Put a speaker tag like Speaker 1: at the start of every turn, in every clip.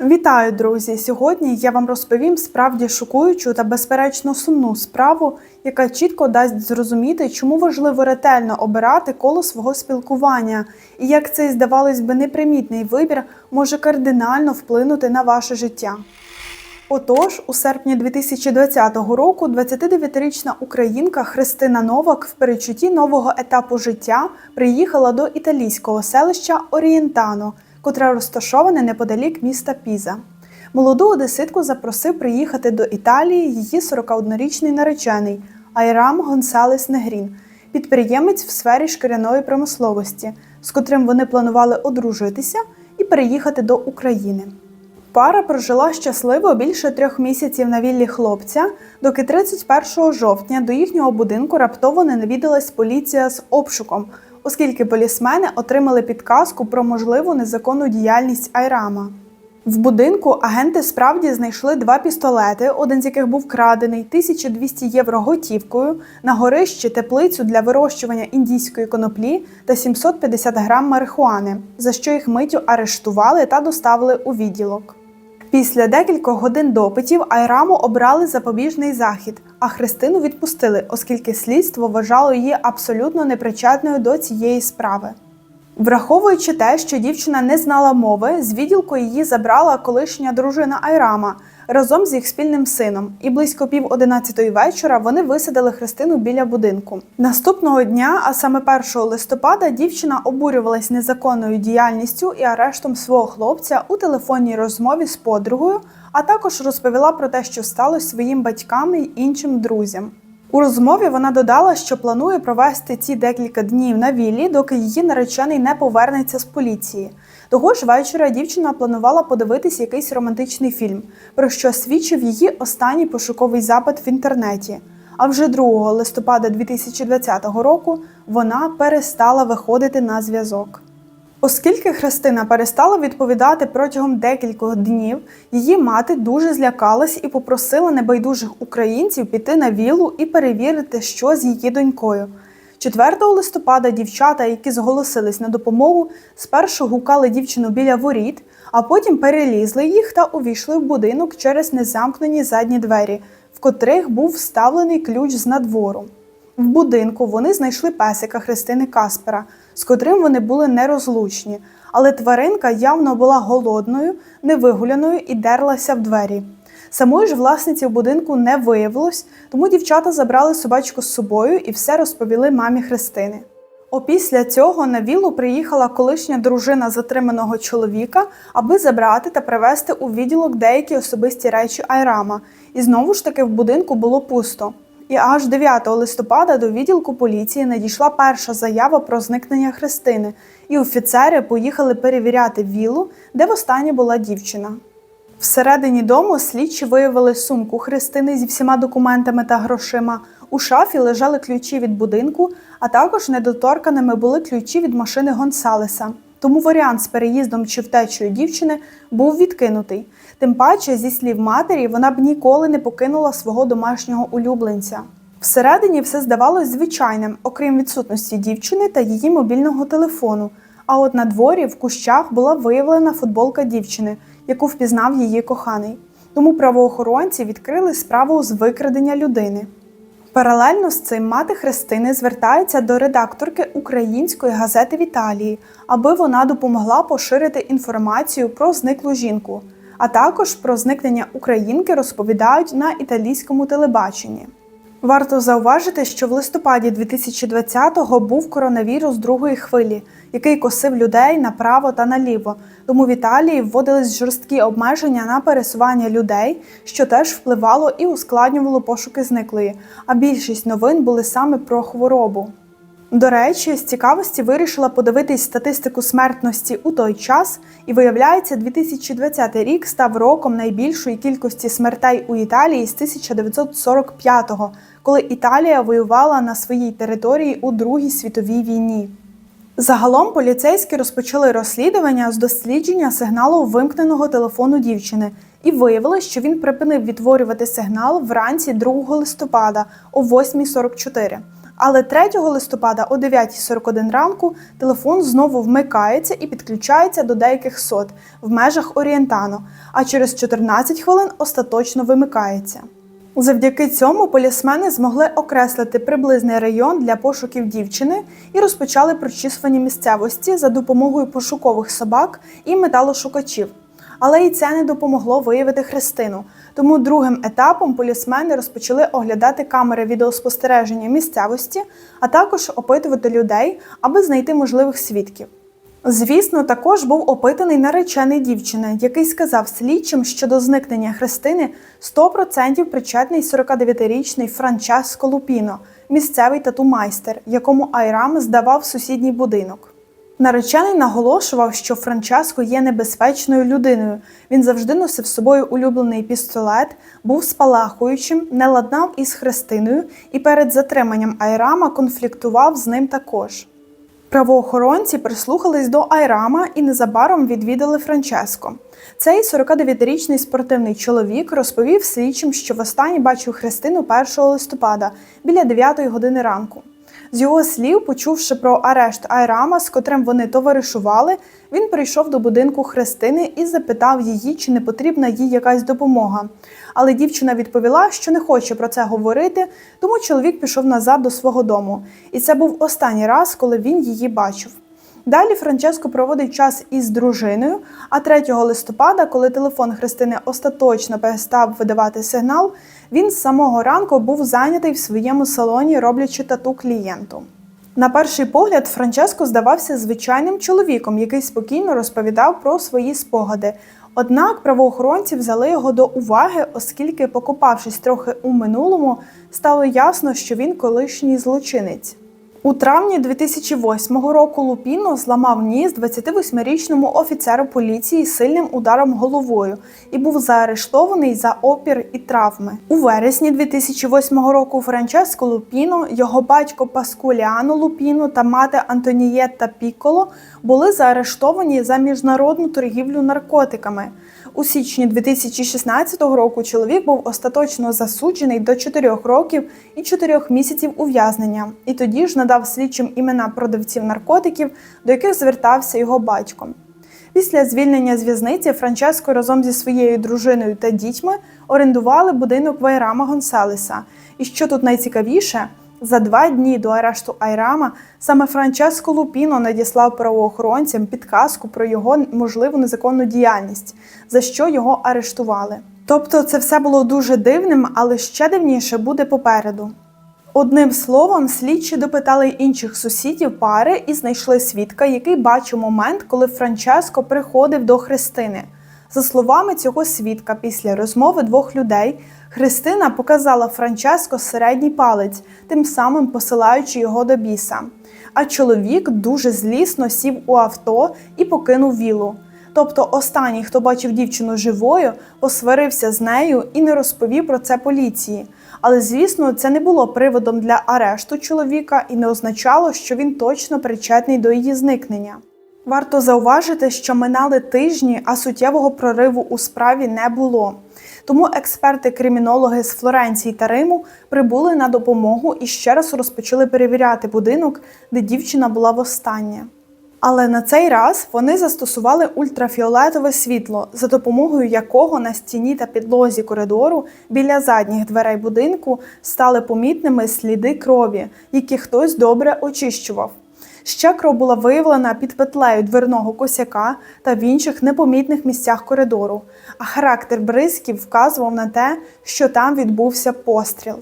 Speaker 1: Вітаю, друзі! Сьогодні я вам розповім справді шокуючу та безперечно сумну справу, яка чітко дасть зрозуміти, чому важливо ретельно обирати коло свого спілкування і як цей, здавалось би, непримітний вибір може кардинально вплинути на ваше життя. Отож, у серпні 2020 року 29-річна українка Христина Новак в перечутті нового етапу життя приїхала до італійського селища Орієнтано, котре розташоване неподалік міста Піза. Молоду одеситку запросив приїхати до Італії її 41-річний наречений Айрам Гонсалес Негрін, підприємець в сфері шкіряної промисловості, з котрим вони планували одружитися і переїхати до України. Пара прожила щасливо більше трьох місяців на віллі хлопця, доки 31 жовтня до їхнього будинку раптово не навідалась поліція з обшуком, оскільки полісмени отримали підказку про можливу незаконну діяльність Айрама. В будинку агенти справді знайшли два пістолети, один з яких був крадений, 1200 євро готівкою, на горищі теплицю для вирощування індійської коноплі та 750 грам марихуани, за що їх миттю арештували та доставили у відділок. Після декількох годин допитів Айраму обрали запобіжний захід, а Христину відпустили, оскільки слідство вважало її абсолютно непричетною до цієї справи. Враховуючи те, що дівчина не знала мови, з відділку її забрала колишня дружина Айрама разом з їх спільним сином, і близько пів одинадцятої вечора вони висадили Христину біля будинку. Наступного дня, а саме 1 листопада, дівчина обурювалась незаконною діяльністю і арештом свого хлопця у телефонній розмові з подругою, а також розповіла про те, що сталося своїм батькам і іншим друзям. У розмові вона додала, що планує провести ці декілька днів на віллі, доки її наречений не повернеться з поліції. Того ж вечора дівчина планувала подивитись якийсь романтичний фільм, про що свідчив її останній пошуковий запит в інтернеті. А вже 2 листопада 2020 року вона перестала виходити на зв'язок. Оскільки Христина перестала відповідати протягом декількох днів, її мати дуже злякалась і попросила небайдужих українців піти на віллу і перевірити, що з її донькою. 4 листопада дівчата, які зголосились на допомогу, спершу гукали дівчину біля воріт, а потім перелізли їх та увійшли в будинок через незамкнені задні двері, в котрих був вставлений ключ з надвору. В будинку вони знайшли песика Христини Каспера, з котрим вони були нерозлучні, але тваринка явно була голодною, невигуляною і дерлася в двері. Самої ж власниці в будинку не виявилось, тому дівчата забрали собачку з собою і все розповіли мамі Христини. Опісля цього на віллу приїхала колишня дружина затриманого чоловіка, аби забрати та привезти у відділок деякі особисті речі Айрама, і знову ж таки в будинку було пусто. І аж 9 листопада до відділку поліції надійшла перша заява про зникнення Христини, і офіцери поїхали перевіряти віллу, де востаннє була дівчина. Всередині дому слідчі виявили сумку Христини зі всіма документами та грошима. У шафі лежали ключі від будинку, а також недоторканими були ключі від машини Гонсалеса. Тому варіант з переїздом чи втечею дівчини був відкинутий. Тим паче, зі слів матері, вона б ніколи не покинула свого домашнього улюбленця. Всередині все здавалось звичайним, окрім відсутності дівчини та її мобільного телефону. А от на дворі в кущах була виявлена футболка дівчини, яку впізнав її коханий. Тому правоохоронці відкрили справу з викрадення людини. Паралельно з цим мати Христини звертається до редакторки української газети в Італії, аби вона допомогла поширити інформацію про зниклу жінку, а також про зникнення українки розповідають на італійському телебаченні. Варто зауважити, що в листопаді 2020-го був коронавірус другої хвилі, який косив людей направо та наліво. Тому в Італії вводились жорсткі обмеження на пересування людей, що теж впливало і ускладнювало пошуки зниклої. А більшість новин були саме про хворобу. До речі, з цікавості вирішила подивитись статистику смертності у той час, і виявляється, 2020 рік став роком найбільшої кількості смертей у Італії з 1945-го, коли Італія воювала на своїй території у Другій світовій війні. Загалом поліцейські розпочали розслідування з дослідження сигналу вимкненого телефону дівчини і виявили, що він припинив відтворювати сигнал вранці 2 листопада о 8.44. Але 3 листопада о 9.41 ранку телефон знову вмикається і підключається до деяких сот в межах Орієнтану, а через 14 хвилин остаточно вимикається. Завдяки цьому полісмени змогли окреслити приблизний район для пошуків дівчини і розпочали прочісування місцевості за допомогою пошукових собак і металошукачів. Але і це не допомогло виявити Христину. Тому другим етапом полісмени розпочали оглядати камери відеоспостереження місцевості, а також опитувати людей, аби знайти можливих свідків. Звісно, також був опитаний наречений дівчини, який сказав слідчим, що до зникнення Христини 100% причетний 49-річний Франческо Лупіно, місцевий тату-майстер, якому Айрам здавав сусідній будинок. Наречений наголошував, що Франческо є небезпечною людиною. Він завжди носив з собою улюблений пістолет, був спалахуючим, не ладнав із Христиною і перед затриманням Айрама конфліктував з ним також. Правоохоронці прислухались до Айрама і незабаром відвідали Франческо. Цей 49-річний спортивний чоловік розповів слідчим, що востаннє бачив Христину 1 листопада біля 9 години ранку. З його слів, почувши про арешт Айрама, з котрим вони товаришували, він прийшов до будинку Христини і запитав її, чи не потрібна їй якась допомога. Але дівчина відповіла, що не хоче про це говорити, тому чоловік пішов назад до свого дому. І це був останній раз, коли він її бачив. Далі Франческо проводить час із дружиною, а 3 листопада, коли телефон Христини остаточно перестав видавати сигнал, він з самого ранку був зайнятий в своєму салоні, роблячи тату клієнту. На перший погляд, Франческо здавався звичайним чоловіком, який спокійно розповідав про свої спогади. Однак правоохоронці взяли його до уваги, оскільки, покопавшись трохи у минулому, стало ясно, що він колишній злочинець. У травні 2008 року Лупіно зламав ніс 28-річному офіцеру поліції сильним ударом головою і був заарештований за опір і травми. У вересні 2008 року Франческо Лупіно, його батько Паскуліано Лупіно та мати Антонієтта Пікколо були заарештовані за міжнародну торгівлю наркотиками. У січні 2016 року чоловік був остаточно засуджений до 4 років і 4 місяців ув'язнення, і тоді ж надав слідчим імена продавців наркотиків, до яких звертався його батько. Після звільнення з в'язниці Франческо разом зі своєю дружиною та дітьми орендували будинок Вайрама Гонсалеса. І що тут найцікавіше, за два дні до арешту Айрама саме Франческо Лупіно надіслав правоохоронцям підказку про його можливу незаконну діяльність, за що його арештували. Тобто це все було дуже дивним, але ще дивніше буде попереду. Одним словом, слідчі допитали інших сусідів пари і знайшли свідка, який бачив момент, коли Франческо приходив до Христини. За словами цього свідка, після розмови двох людей Христина показала Франческо середній палець, тим самим посилаючи його до біса. А чоловік дуже злісно сів у авто і покинув вілу. Тобто останній, хто бачив дівчину живою, посварився з нею і не розповів про це поліції. Але звісно, це не було приводом для арешту чоловіка і не означало, що він точно причетний до її зникнення. Варто зауважити, що минали тижні, а суттєвого прориву у справі не було. Тому експерти-кримінологи з Флоренції та Риму прибули на допомогу і ще раз розпочали перевіряти будинок, де дівчина була востаннє. Але на цей раз вони застосували ультрафіолетове світло, за допомогою якого на стіні та підлозі коридору біля задніх дверей будинку стали помітними сліди крові, які хтось добре очищував. Ще кров була виявлена під петлею дверного косяка та в інших непомітних місцях коридору, а характер бризків вказував на те, що там відбувся постріл.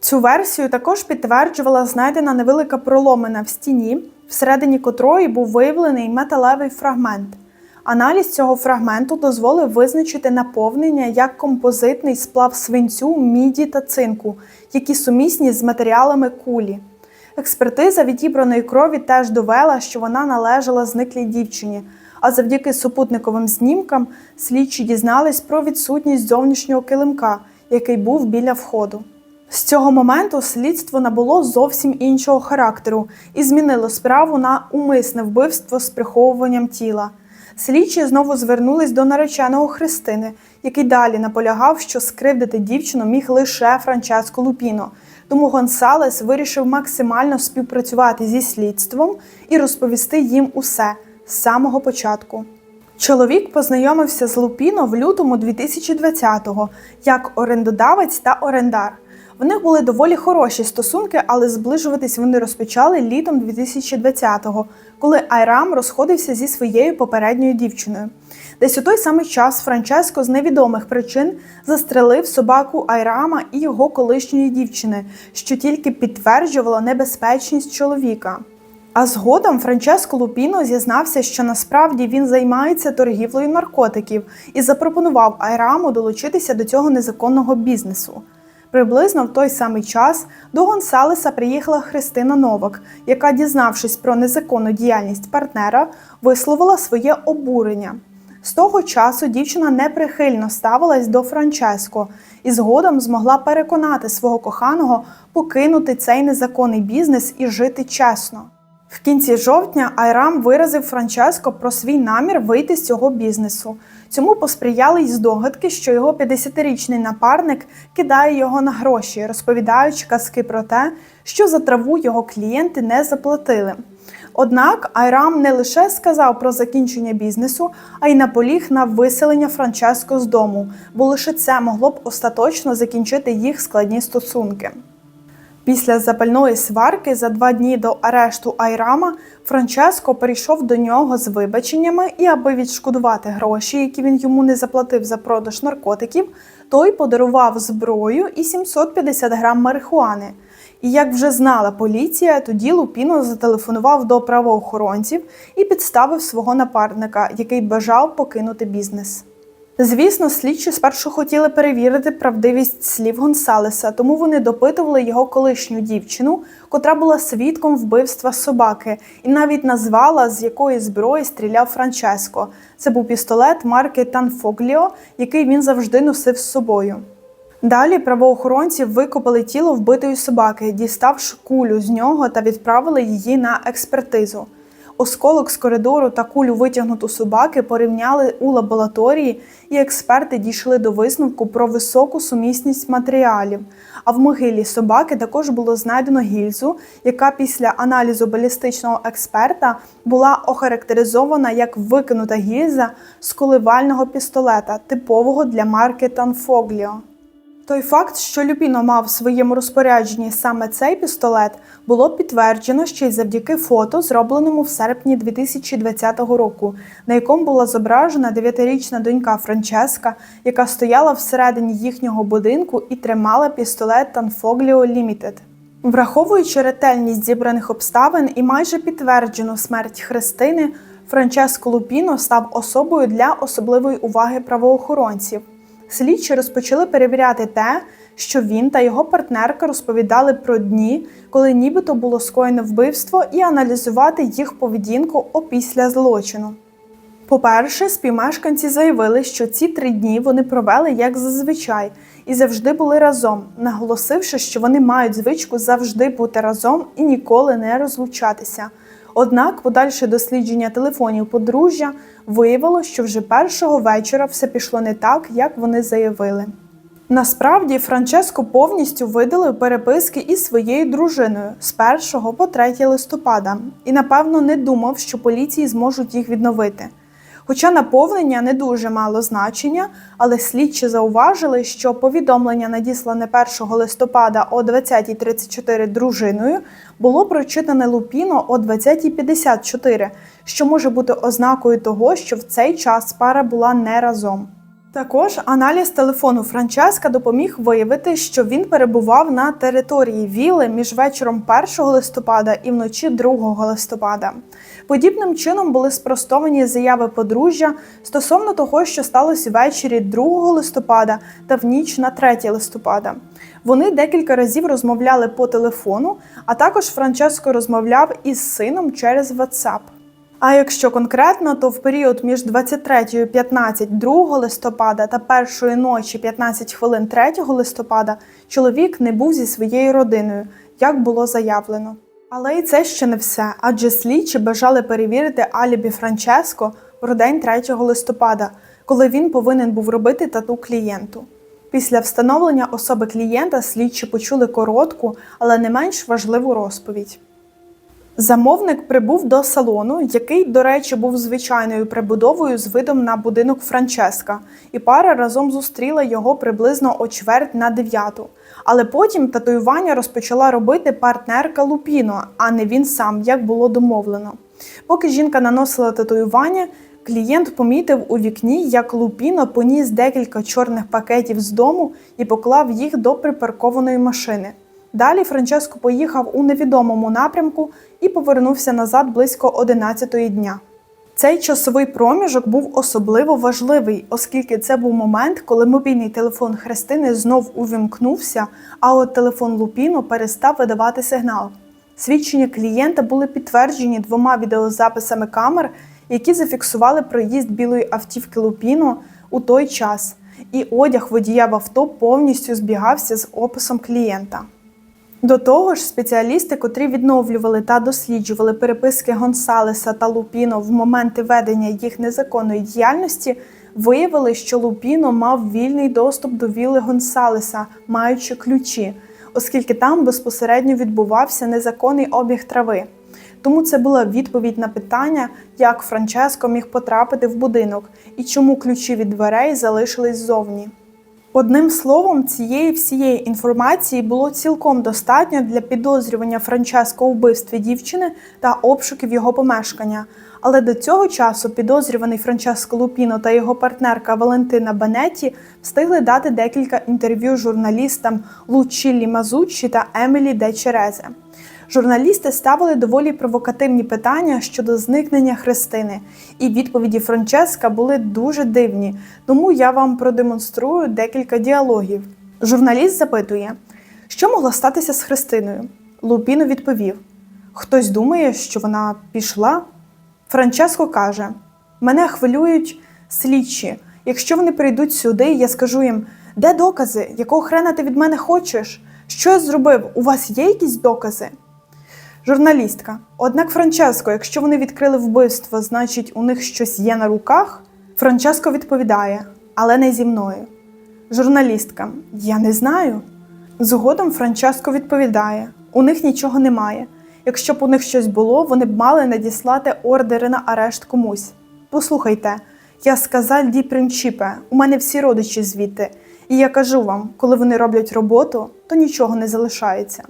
Speaker 1: Цю версію також підтверджувала знайдена невелика проломина в стіні, всередині котрої був виявлений металевий фрагмент. Аналіз цього фрагменту дозволив визначити наповнення як композитний сплав свинцю, міді та цинку, які сумісні з матеріалами кулі. Експертиза відібраної крові теж довела, що вона належала зниклій дівчині, а завдяки супутниковим знімкам слідчі дізнались про відсутність зовнішнього килимка, який був біля входу. З цього моменту слідство набуло зовсім іншого характеру і змінило справу на умисне вбивство з приховуванням тіла. Слідчі знову звернулись до нареченого Христини, який далі наполягав, що скривдити дівчину міг лише Франческо Лупіно. Тому Гонсалес вирішив максимально співпрацювати зі слідством і розповісти їм усе з самого початку. Чоловік познайомився з Лупіно в лютому 2020-го як орендодавець та орендар. В них були доволі хороші стосунки, але зближуватись вони розпочали літом 2020-го, коли Айрам розходився зі своєю попередньою дівчиною. Десь у той самий час Франческо з невідомих причин застрелив собаку Айрама і його колишньої дівчини, що тільки підтверджувало небезпечність чоловіка. А згодом Франческо Лупіно зізнався, що насправді він займається торгівлею наркотиків і запропонував Айраму долучитися до цього незаконного бізнесу. Приблизно в той самий час до Гонсалеса приїхала Христина Новак, яка, дізнавшись про незаконну діяльність партнера, висловила своє обурення. З того часу дівчина неприхильно ставилась до Франческо і згодом змогла переконати свого коханого покинути цей незаконний бізнес і жити чесно. В кінці жовтня Айрам виразив Франческо про свій намір вийти з цього бізнесу. Цьому посприяли й здогадки, що його 50-річний напарник кидає його на гроші, розповідаючи казки про те, що за траву його клієнти не заплатили. Однак Айрам не лише сказав про закінчення бізнесу, а й наполіг на виселення Франческо з дому, бо лише це могло б остаточно закінчити їх складні стосунки. Після запальної сварки за два дні до арешту Айрама Франческо прийшов до нього з вибаченнями, і аби відшкодувати гроші, які він йому не заплатив за продаж наркотиків, той подарував зброю і 750 грам марихуани. І як вже знала поліція, тоді Лупіно зателефонував до правоохоронців і підставив свого напарника, який бажав покинути бізнес. Звісно, слідчі спершу хотіли перевірити правдивість слів Гонсалеса, тому вони допитували його колишню дівчину, котра була свідком вбивства собаки, і навіть назвала, з якої зброї стріляв Франческо. Це був пістолет марки Танфогліо, який він завжди носив з собою. Далі правоохоронці викопали тіло вбитої собаки, діставши кулю з нього та відправили її на експертизу. Осколок з коридору та кулю витягнуту собаки порівняли у лабораторії, і експерти дійшли до висновку про високу сумісність матеріалів. А в могилі собаки також було знайдено гільзу, яка після аналізу балістичного експерта була охарактеризована як викинута гільза з коливального пістолета, типового для марки Танфогліо. Той факт, що Люпіно мав в своєму розпорядженні саме цей пістолет, було підтверджено ще й завдяки фото, зробленому в серпні 2020 року, на якому була зображена дев'ятирічна донька Франческа, яка стояла всередині їхнього будинку і тримала пістолет Танфогліо Limited. Враховуючи ретельність зібраних обставин і майже підтверджену смерть Христини, Франческо Лупіно став особою для особливої уваги правоохоронців. Слідчі розпочали перевіряти те, що він та його партнерка розповідали про дні, коли нібито було скоєно вбивство, і аналізувати їх поведінку опісля злочину. По-перше, співмешканці заявили, що ці три дні вони провели як зазвичай і завжди були разом, наголосивши, що вони мають звичку завжди бути разом і ніколи не розлучатися. Однак подальше дослідження телефонів подружжя виявило, що вже першого вечора все пішло не так, як вони заявили. Насправді Франческо повністю видалив переписки із своєю дружиною з 1 по 3 листопада і, напевно, не думав, що поліції зможуть їх відновити. Хоча наповнення не дуже мало значення, але слідчі зауважили, що повідомлення, надіслане 1 листопада о 20.34 дружиною, було прочитане Лупіно о 20.54, що може бути ознакою того, що в цей час пара була не разом. Також аналіз телефону Франческа допоміг виявити, що він перебував на території віли між вечором 1 листопада і вночі 2 листопада. Подібним чином були спростовані заяви подружжя стосовно того, що сталося ввечері 2 листопада та в ніч на 3 листопада. Вони декілька разів розмовляли по телефону, а також Франческо розмовляв із сином через WhatsApp. А якщо конкретно, то в період між 23.15 2 листопада та першої ночі 15 хвилин 3 листопада чоловік не був зі своєю родиною, як було заявлено. Але і це ще не все, адже слідчі бажали перевірити алібі Франческо про день 3 листопада, коли він повинен був робити тату клієнту. Після встановлення особи клієнта слідчі почули коротку, але не менш важливу розповідь. Замовник прибув до салону, який, до речі, був звичайною прибудовою з видом на будинок Франческа, і пара разом зустріла його приблизно о чверть на дев'яту. Але потім татуювання розпочала робити партнерка Лупіно, а не він сам, як було домовлено. Поки жінка наносила татуювання, клієнт помітив у вікні, як Лупіно поніс декілька чорних пакетів з дому і поклав їх до припаркованої машини. Далі Франческо поїхав у невідомому напрямку і повернувся назад близько 11 дня. Цей часовий проміжок був особливо важливий, оскільки це був момент, коли мобільний телефон Христини знов увімкнувся, а от телефон Лупіно перестав видавати сигнал. Свідчення клієнта були підтверджені двома відеозаписами камер, які зафіксували проїзд білої автівки Лупіно у той час, і одяг водія в авто повністю збігався з описом клієнта. До того ж, спеціалісти, котрі відновлювали та досліджували переписки Гонсалеса та Лупіно в моменти ведення їх незаконної діяльності, виявили, що Лупіно мав вільний доступ до віли Гонсалеса, маючи ключі, оскільки там безпосередньо відбувався незаконний обіг трави. Тому це була відповідь на питання, як Франческо міг потрапити в будинок і чому ключі від дверей залишились ззовні. Одним словом, цієї всієї інформації було цілком достатньо для підозрювання Франческо у вбивстві дівчини та обшуків його помешкання. Але до цього часу підозрюваний Франческо Лупіно та його партнерка Валентина Бенетті встигли дати декілька інтерв'ю журналістам Лучіллі Мазуччі та Емілі Де Черезе. Журналісти ставили доволі провокативні питання щодо зникнення Христини, і відповіді Франческа були дуже дивні, тому я вам продемонструю декілька діалогів. Журналіст запитує, що могло статися з Христиною. Лупіно відповів: Хтось думає, що вона пішла. Франческо каже: Мене хвилюють слідчі. Якщо вони прийдуть сюди, я скажу їм, де докази, якого хрена ти від мене хочеш? Що я зробив? У вас є якісь докази? Журналістка. Однак, Франческо, якщо вони відкрили вбивство, значить у них щось є на руках? Франческо відповідає, але не зі мною. Журналістка. Я не знаю. Згодом Франческо відповідає: у них нічого немає. Якщо б у них щось було, вони б мали надіслати ордери на арешт комусь. Послухайте, я сказав ді принчіпе, у мене всі родичі звідти, і я кажу вам, коли вони роблять роботу, то нічого не залишається.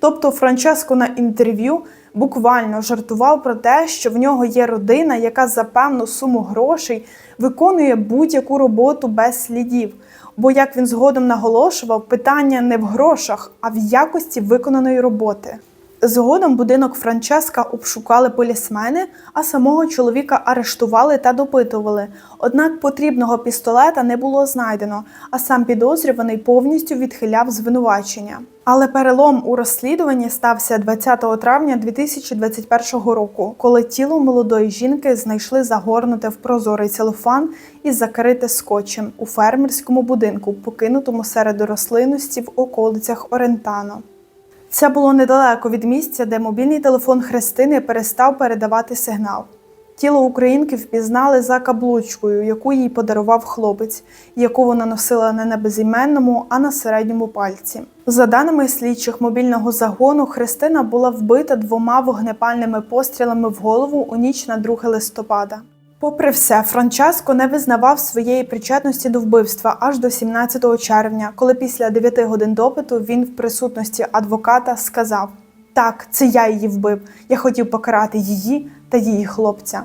Speaker 1: Тобто Франческо на інтерв'ю буквально жартував про те, що в нього є родина, яка за певну суму грошей виконує будь-яку роботу без слідів. Бо, як він згодом наголошував, питання не в грошах, а в якості виконаної роботи. Згодом будинок Франческа обшукали полісмени, а самого чоловіка арештували та допитували. Однак потрібного пістолета не було знайдено, а сам підозрюваний повністю відхиляв звинувачення. Але перелом у розслідуванні стався 20 травня 2021 року, коли тіло молодої жінки знайшли загорнуте в прозорий целофан і закрите скотчем у фермерському будинку, покинутому серед рослинності в околицях Орентано. Це було недалеко від місця, де мобільний телефон Христини перестав передавати сигнал. Тіло українки впізнали за каблучкою, яку їй подарував хлопець, яку вона носила не на безіменному, а на середньому пальці. За даними слідчих мобільного загону, Христина була вбита двома вогнепальними пострілами в голову у ніч на 2 листопада. Попри все, Франческо не визнавав своєї причетності до вбивства аж до 17 червня, коли після 9 годин допиту він в присутності адвоката сказав: Так, це я її вбив. Я хотів покарати її та її хлопця.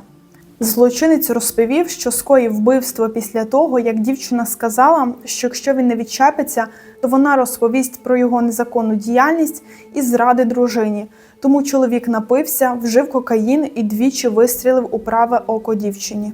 Speaker 1: Злочинець розповів, що скоїв вбивство після того, як дівчина сказала, що якщо він не відчепиться, то вона розповість про його незаконну діяльність і зради дружині. Тому чоловік напився, вжив кокаїн і двічі вистрілив у праве око дівчині.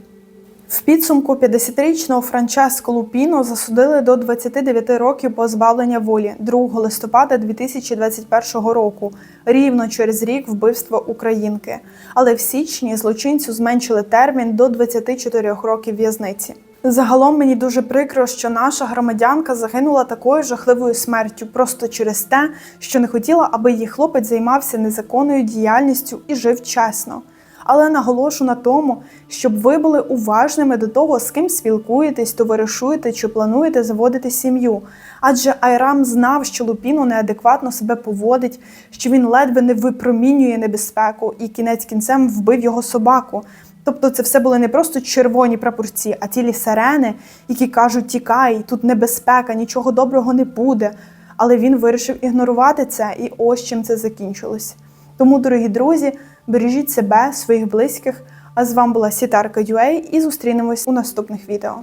Speaker 1: В підсумку 50-річного Франческо Лупіно засудили до 29 років позбавлення волі 2 листопада 2021 року, рівно через рік вбивства українки. Але в січні злочинцю зменшили термін до 24 років в'язниці. Загалом мені дуже прикро, що наша громадянка загинула такою жахливою смертю просто через те, що не хотіла, аби її хлопець займався незаконною діяльністю і жив чесно. Але наголошу на тому, щоб ви були уважними до того, з ким спілкуєтесь, товаришуєте чи плануєте заводити сім'ю. Адже Айрам знав, що Лупіно неадекватно себе поводить, що він ледве не випромінює небезпеку і кінець кінцем вбив його собаку. Тобто це все були не просто червоні прапорці, а цілі сирени, які кажуть: тікай, тут небезпека, нічого доброго не буде. Але він вирішив ігнорувати це, і ось чим це закінчилось. Тому, дорогі друзі, бережіть себе, своїх близьких. А з вами була Сітарка UA і зустрінемось у наступних відео.